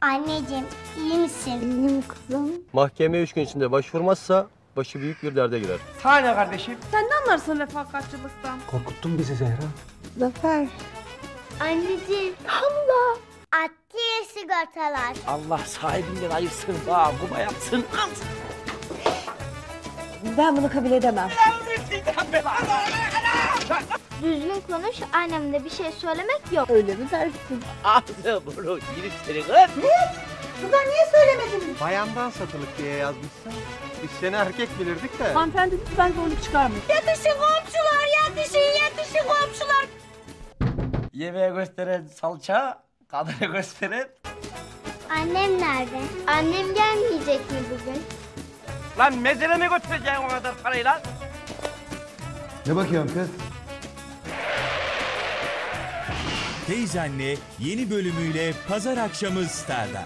Anneciğim iyi misin? İyiyim kızım. Mahkemeye üç gün içinde başvurmazsa başı büyük bir derde girer. Sana kardeşim? Sen ne anlarsın refakatçılıktan? Korkuttun bizi Zehra. Zafer. Anneciğim. Allah. Adliye sigortalar. Allah sahibinden ayırsın, bağ, kuma yapsın. Ben bunu kabul edemem. Düzgün konuş annemde bir şey söylemek yok. Öyle mi dersin? Ağzı bunu girip seni kız. Bayandan satılık diye yazmışsın. Biz seni erkek bilirdik de. Hanımefendi lütfen zorluk çıkarmayın. Yetişin komşular yetişin yetişin komşular. Yemeğe gösteren salça, kadına gösteren... Annem nerede? Annem gelmeyecek mi bugün? Lan mezere mi götüreceksin o kadar parayı lan? Ne bakıyorsun kız? Teyzenle yeni bölümüyle pazar akşamı Star'da.